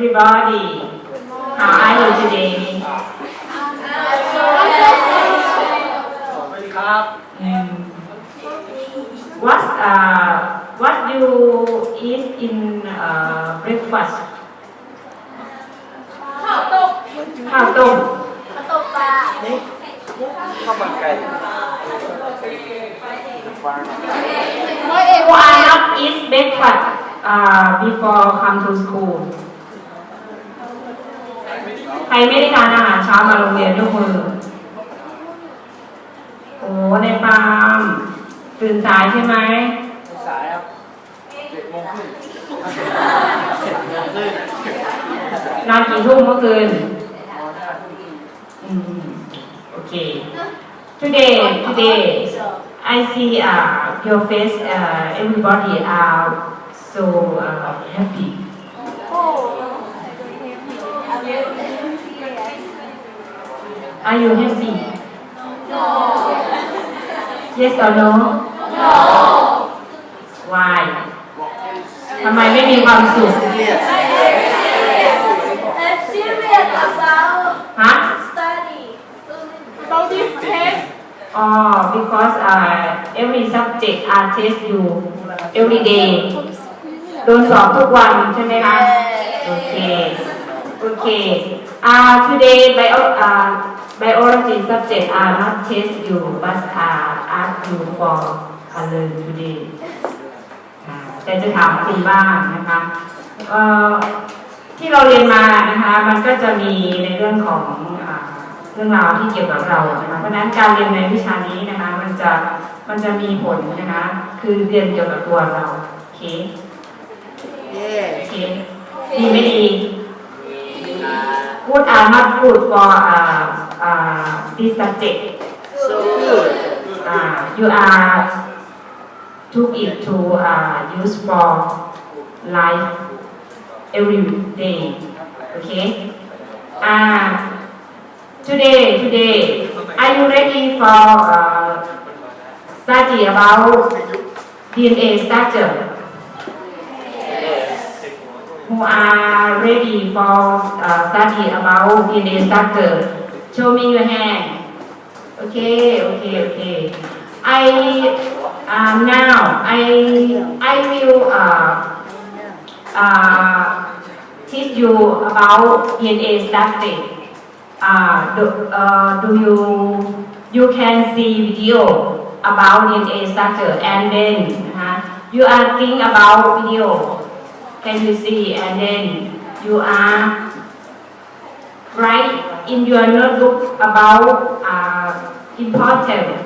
everybody how are you today สวัสดีครับ um, what uh what you eat in uh, breakfast ข้าวต้ม ข้าวต้ม ข้าวต้มปลา ข้าวมันไก่ฟัง ร้อยเอ็ด why not eat breakfast uh, before come to school ใครไม่ได้ทานอาหารเช้ามาโรงเรียนยกมือโอ้ในปาล์มตื่นสายใช่ไหมสายครับเจ็ดโมงครึ่งนอนกี่ทุ่มเมื่อคืนนอนห้าทุ่มอืมโอเค today today I see uh, your face uh, everybody are so uh, happy โอ้ are you happy โน yes or no why ทำไมไม่มีความสุข เรียก แต่ serious about ฮะ study about this test oh because uh, every subject are test you every day โดนสอบทุกวันใช่ไหมคะ โอเค โอเค uh, today bio uh, biology subject are not test you but uh, ask you for a learn today อ่าแต่จะถามคุณบ้างนะคะเอ่อที่เราเรียนมานะคะมันก็จะมีในเรื่องของอ่าเรื่องราวที่เกี่ยวกับเรานะคะเพราะฉะนั้นการเรียนในวิชานี้นะคะมันจะมันจะมีผลนะคะคือเรียนเกี่ยวกับตัวเราโอเคเย่โอเคดีไม่ดี Good are not good for uh, uh, this subject. so good Uh, you are took it to uh, use for life every day. Okay. Uh, today, today, are you ready for uh, study about DNA structure? Who are ready for uh, study about DNA structure? Show me your hand. Okay, okay, okay. I um, now I I will uh, uh, teach you about DNA structure. Uh, do, uh, do you you can see video about DNA structure and then uh, you are think about video. Can you see and then you are write in your notebook about uh, important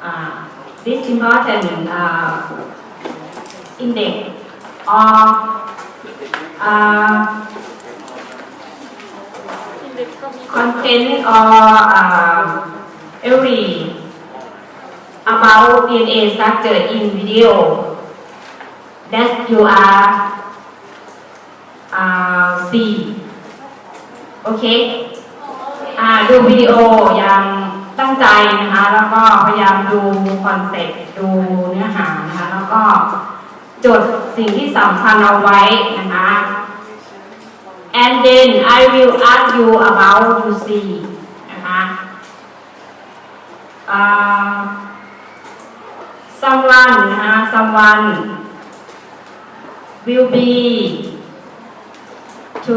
uh, this important uh, index or uh, content or uh, every about DNA structure in video that you are uh, see. Okay. ดูวิดีโออย่างตั้งใจนะคะ แล้วก็พยายามดูคอนเซ็ปต์ดูเนื้อหานะคะ แล้วก็จดสิ่งที่สำคัญเอาไว้นะคะ and then I will ask you about you see นะคะอ่า someone นะคะ someone will be to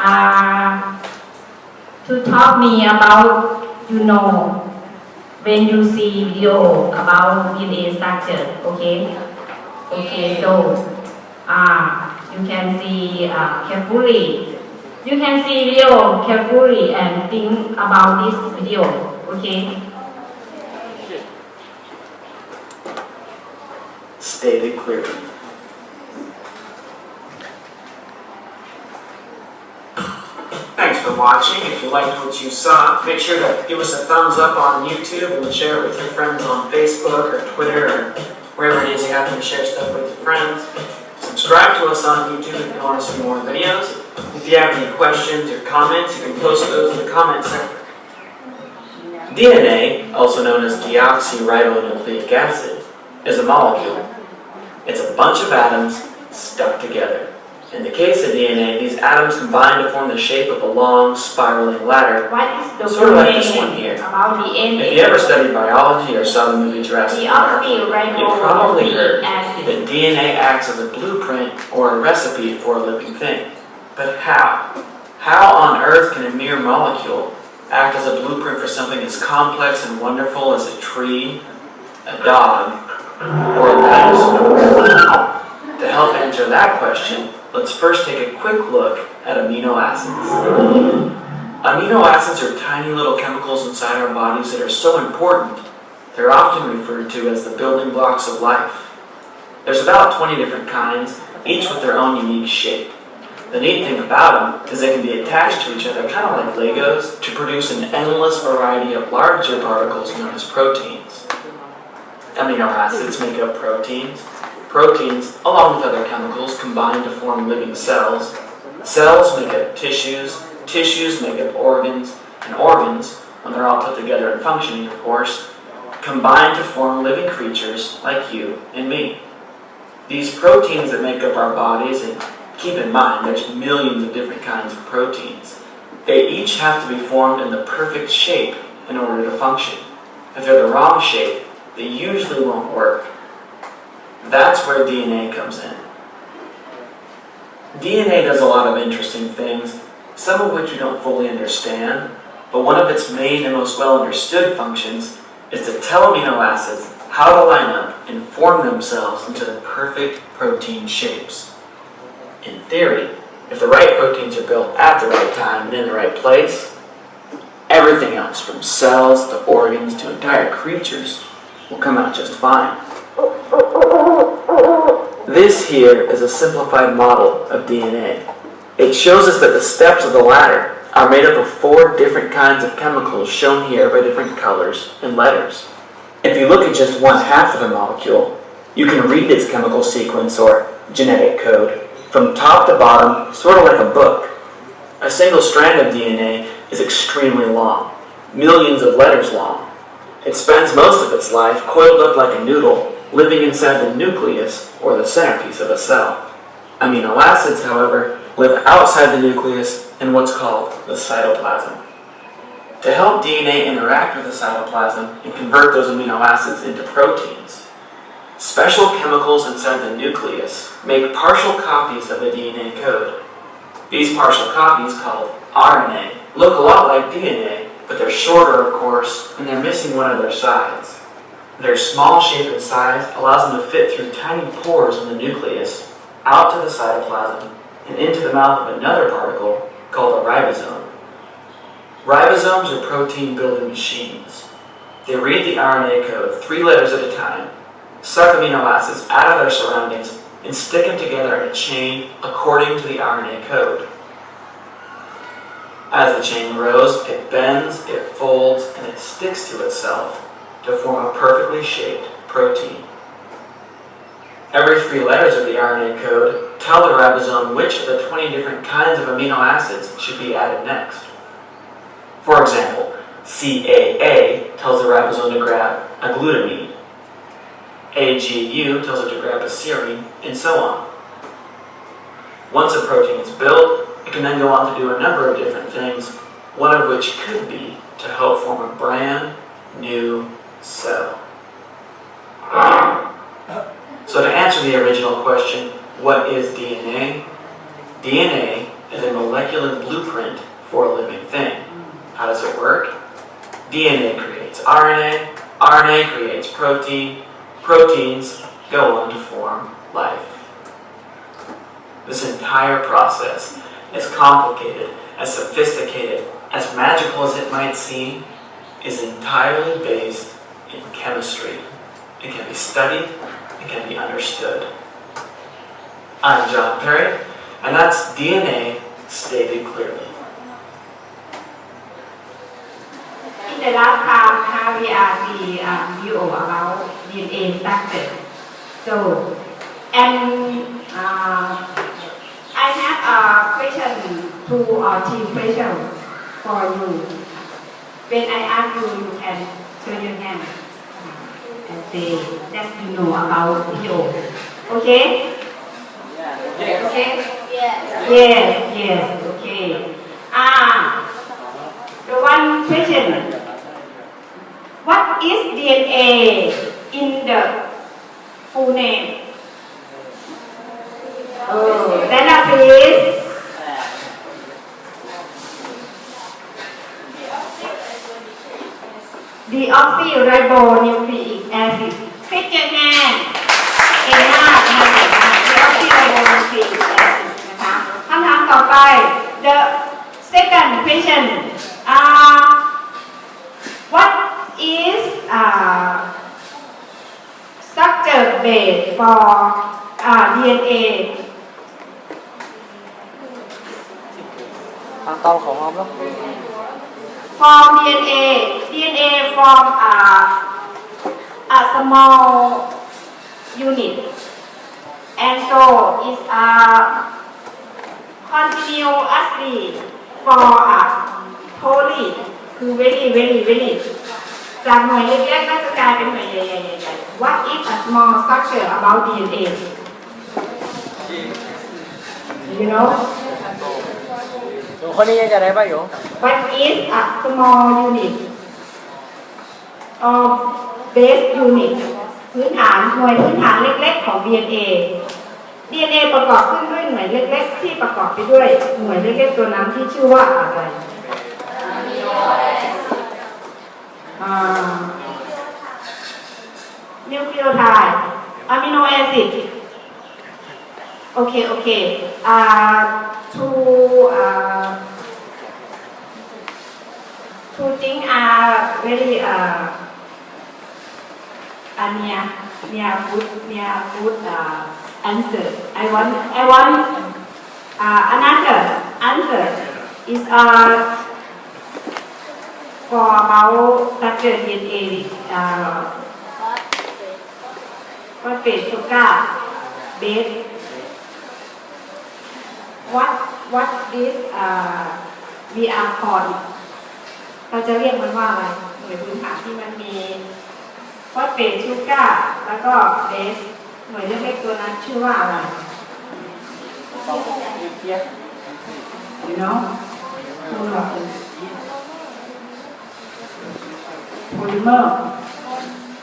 uh, to talk me about you know when you see video about DNA structure okay? Okay so uh, you can see uh, carefully. You can see video carefully and think about this video okay? State it clearly. For watching. If you liked what you saw, make sure to give us a thumbs up on YouTube and share it with your friends on Facebook or Twitter or wherever it is you happen to share stuff with your friends. Subscribe to us on YouTube if you want to see more videos. If you have any questions or comments, you can post those in the comment section. DNA, also known as deoxyribonucleic acid, is a molecule. It's a bunch of atoms stuck together. In the case of DNA, these atoms combine to form the shape of a long, spiraling ladder. What is the Sort of like this one here. about? If you ever studied biology or saw the movie Jurassic The Park, you probably heard acid. that DNA acts as a blueprint or a recipe for a living thing. But how? How on earth can a mere molecule act as a blueprint for something as complex and wonderful as a tree, a dog, or a dinosaur? To help answer that question, let's first take a quick look at amino acids. Amino acids are tiny little chemicals inside our bodies that are so important, they're often referred to as the building blocks of life. There's about 20 different kinds, each with their own unique shape. The neat thing about them is they can be attached to each other, kind of like Legos, to produce an endless variety of larger particles known as proteins. Amino acids make up proteins. Proteins, along with other chemicals, combine to form living cells. Cells make up tissues. Tissues make up organs. And organs, when they're all put together and functioning, of course, combine to form living creatures like you and me. These proteins that make up our bodies, and keep in mind there's millions of different kinds of proteins, they each have to be formed in the perfect shape in order to function. If they're the wrong shape, they usually won't work. That's where DNA comes in. DNA does a lot of interesting things, some of which we don't fully understand, but one of its main and most well understood functions is to tell amino acids how to line up and form themselves into the perfect protein shapes. In theory, if the right proteins are built at the right time and in the right place, everything else from cells to organs to entire creatures will come out just fine. This here is a simplified model of DNA. It shows us that the steps of the ladder are made up of four different kinds of chemicals shown here by different colors and letters. If you look at just one half of the molecule, you can read its chemical sequence or genetic code from top to bottom, sort of like a book. A single strand of DNA is extremely long, millions of letters long. It spends most of its life coiled up like a noodle, living inside the nucleus or the centerpiece of a cell. Amino acids, however, live outside the nucleus in what's called the cytoplasm. To help DNA interact with the cytoplasm and convert those amino acids into proteins, special chemicals inside the nucleus make partial copies of the DNA code. These partial copies, called RNA, look a lot like DNA, but they're shorter, of course, and they're missing one of their sides. Their small shape and size allows them to fit through tiny pores in the nucleus, out to the cytoplasm, and into the mouth of another particle called a ribosome. Ribosomes are protein building machines. They read the RNA code three letters at a time, suck amino acids out of their surroundings, and stick them together in a chain according to the RNA code. As the chain grows, it bends, it folds, and it sticks to itself to form a perfectly shaped protein. Every three letters of the RNA code tell the ribosome which of the 20 different kinds of amino acids should be added next. For example, CAA tells the ribosome to grab a glutamine, AGU tells it to grab a serine, and so on. Once a protein is built, it can then go on to do a number of different things, one of which could be to help form a brand new cell. So to answer the original question, what is DNA? DNA is a molecular blueprint for a living thing. How does it work? DNA creates RNA, RNA creates protein, proteins go on to form life. This entire process, as complicated, as sophisticated, as magical as it might seem, is entirely based in chemistry. It can be studied, it can be understood. I'm John Perry, and that's DNA stated clearly. In the last time, we are the uh, video about DNA structure. So, and uh, I have a question, two or three questions for you. When I ask you, you can show your hand uh, and say know about video. Okay? Yeah. Okay? Yeah. Yes, yes, okay. Ah, the one question. What is DNA in the full name? Oh, Dana, please. Deoxyribonucleic acid. Christian hand. เก่งมากนะเก่งมาก Deoxyribonucleic acid นะคะคำถามต่อไป the second question uh, what is uh, structure base for uh, DNA ทางเตาของเราแล้ว form DNA DNA form a a small unit and so is a continuously for a poly คือ very very very จากหน่วยเล็กๆก็จะกลายเป็นหน่วยใหญ่ๆๆ What is a small structure about DNA you know หนูคนนี้ยังจะได้ป่ะอยู่ What is a small unit of base unit พื้นฐานหน่วยพื้นฐานเล็กๆของ DNA DNA ประกอบขึ้นด้วยหน่วยเล็กๆ ที่ประกอบไปด้วยหน่วยเล็กๆตัวนั้นที่ชื่อว่าอะไรนิวคลีโอไทด์อะมิโนแอซิดโอเค โอเค อ่า to อ่า things are very uh, uh near near good near good uh, answer. I want I want uh, another answer is uh for about structure DNA uh, phosphate sugar base. What what is uh we are called เราจะเรียกมันว่าอะไรหน่วยพื้นฐานที่มันมีฟอสเฟตชูก้าร์แล้วก็เบสหน่วยเล็กๆตัวนั้นชื่อว่าอะไร you know โพลิเมอร์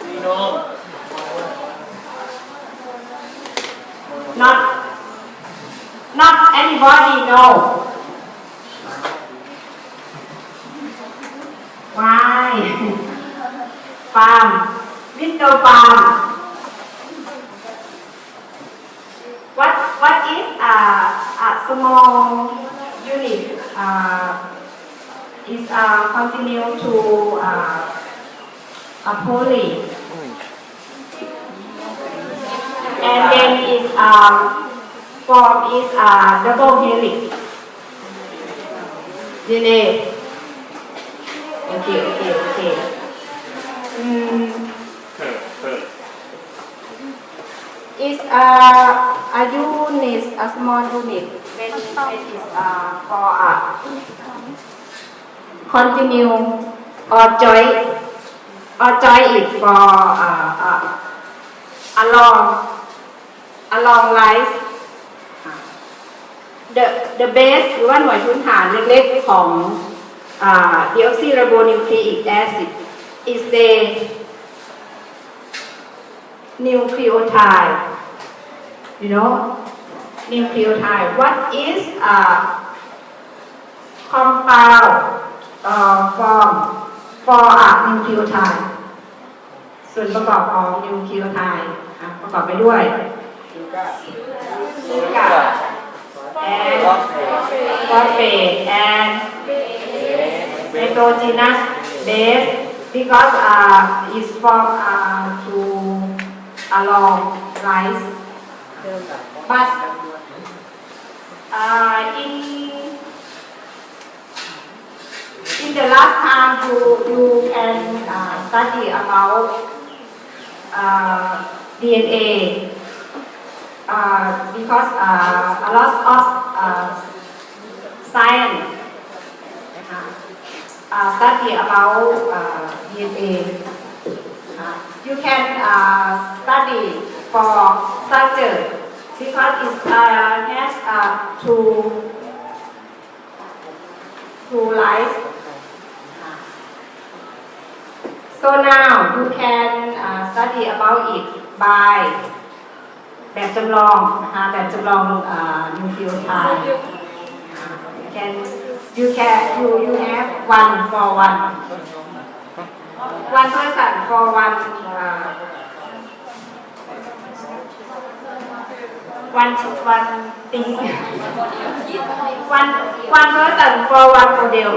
มีนม not not anybody know is a, a unit, a small unit, when it is uh, for a continue or join or join it for uh, uh, along along lines the the base หรือว่าหน่วยพื้นฐานเล็กๆของ uh, deoxyribonucleic acid is the nucleotide You know nucleotide what is a compound uh, form for a nucleotide ส่วนประกอบของ nucleotide ประกอบไปด้วยชูกา sugar and phosphate and nitrogenous base because uh, is from uh, to along lines but uh, in in the last time you you can uh, study about uh, DNA uh, because uh, a lot of uh, science uh, uh, study about uh, DNA. Uh, you can uh, study for structure because it uh, has uh, two two lights. So now you can uh, study about it by แบบจำลองนะคะแบบจำลองนิวคลีโอไทด์ you can you can you you have one for one one person for one uh, one one thing. One one person for one model.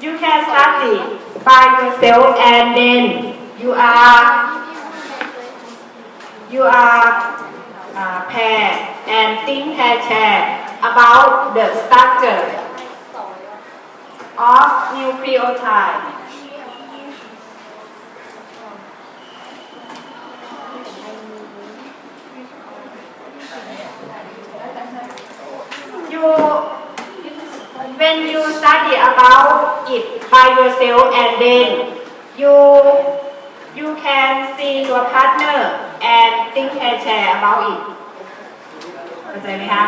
You can study by yourself and then you are you are uh, pair and think pair share about the structure of nucleotide. You, when you study about it by yourself and then you you can see your partner and think and share about it เข้าใจไหมคะ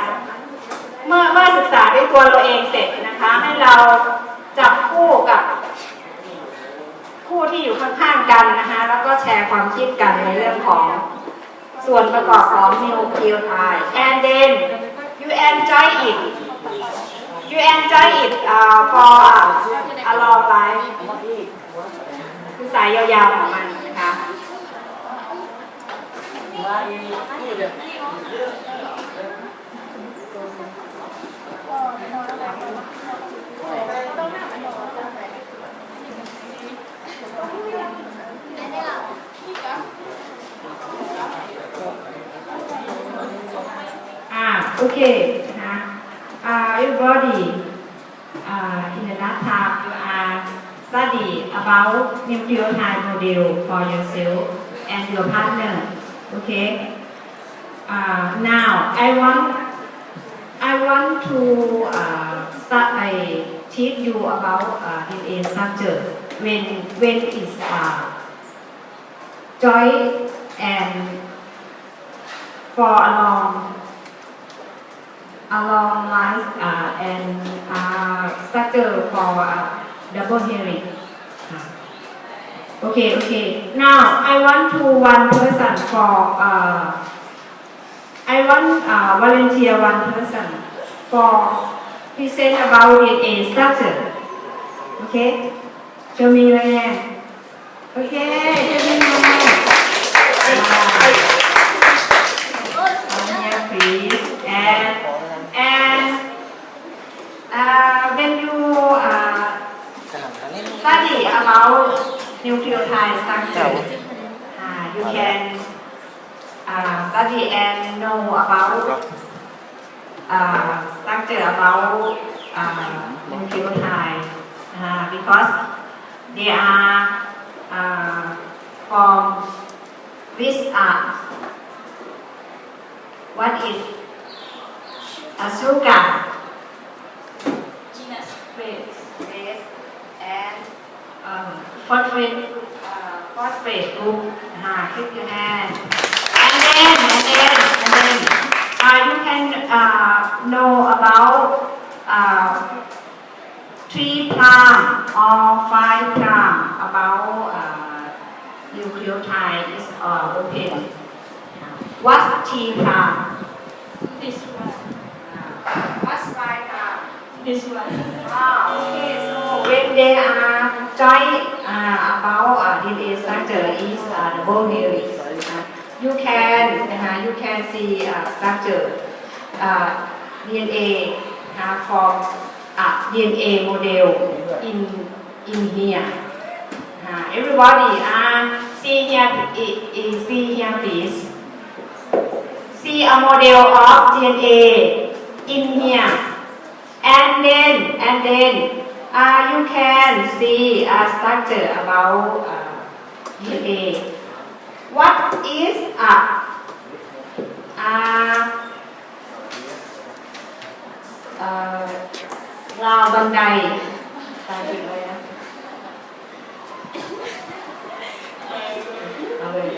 เมื่อเมื่อศึกษาด้วยตัวเราเองเสร็จนะคะให้เรา จับคู่กับคู่ที่อยู่ข้างๆกันนะคะ แล้วก็แชร์ความคิดกันในเรื่องของส่วนประกอบของนิวคลีโอไทด์ and then you enjoy it you enjoy it uh, for a long life คือสายยาวๆของมันนะคะ โอเคนะคะอ่า everybody อ่า in the last time you are study about nucleotide model for yourself and your partner okay uh, now I want I want to uh, start I teach you about uh, DNA structure when when is uh, joint and for a long along lines uh, and uh, structure for uh, double. Uh, Okay, okay. Now I want to one person for I want volunteer one person for present about it DNA structure. Okay? Show me your hand. Okay, show me your hand. Uh, study about nucleotide structure, uh, you can uh, study and know about uh, structure about uh, nucleotide. Uh, because they are uh, from this are what is a sugar. Base base and um, phosphate uh, phosphate group uh, keep your hand and then and then and then uh, you can uh, know about uh, three prime or five prime about uh, nucleotide is uh, open. What's T prime This one. what's five prime This one. Ah, okay. So when they are joint uh, about uh, DNA structure is uh, bone helix. Uh, you can uh, you can see uh, structure uh, DNA uh, from uh, DNA model in in here. Uh, everybody uh, see here i- i- see here please. See a model of DNA in here. And then, and then, uh, you can see a structure about uh, DNA. What is a, uh, uh, ราวบันได าอังกฤษอะไรนะเอาเลย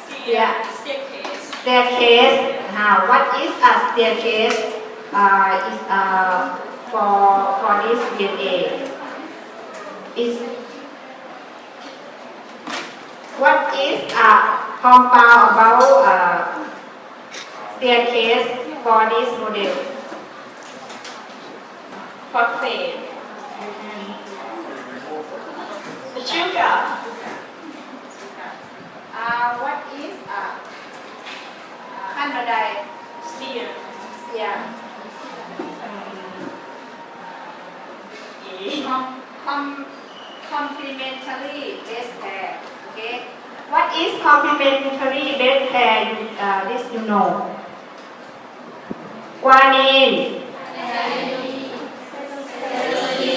Stair, staircase. staircase now what is a staircase uh, is uh, for, for this DNA is what is a compound about uh, staircase for this model? Phosphate. Mm-hmm. Sugar. Uh, what is a uh, carbon Steel. Steel. complementary base pair. Okay. What is complementary base pair? You- Uh, this you know. Guanine,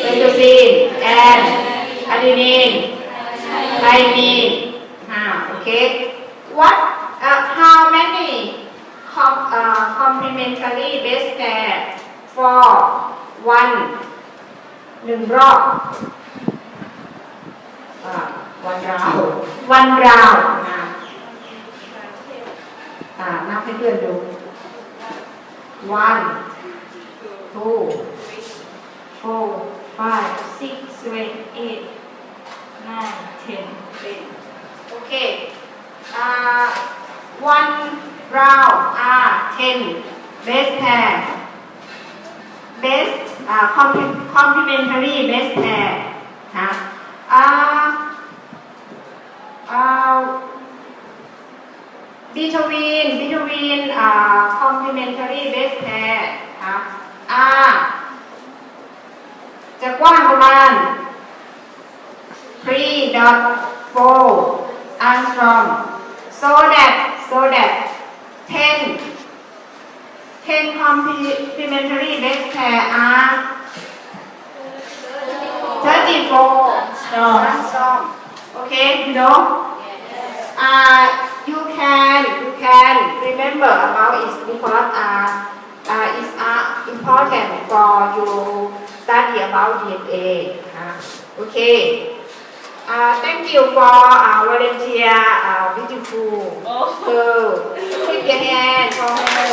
cytosine, and adenine, thymine. Ah, okay. What? Uh, how many com- uh, complementary base pair for one หนึ่งรอบอ่า วันราว วันราวนะอ่านับให้เพื่อนดู one two four five Six, seven, eight, nine, ten. ten okay อ่า one round อ่า ten base pair base อ่า comple- complementary base pair นะอ่าอ่า between between อ่า complementary base pair นะอ่าจะกว้างประมาณ3.4 angstrom so that so that 10 10 complementary base pair are 34 angstrom okay you know uh, you can you can remember about it because uh, uh, it's uh, important for you study about DNA uh, okay uh, thank you for uh, volunteer uh, beautiful Oh. girl. Clap your hand for her.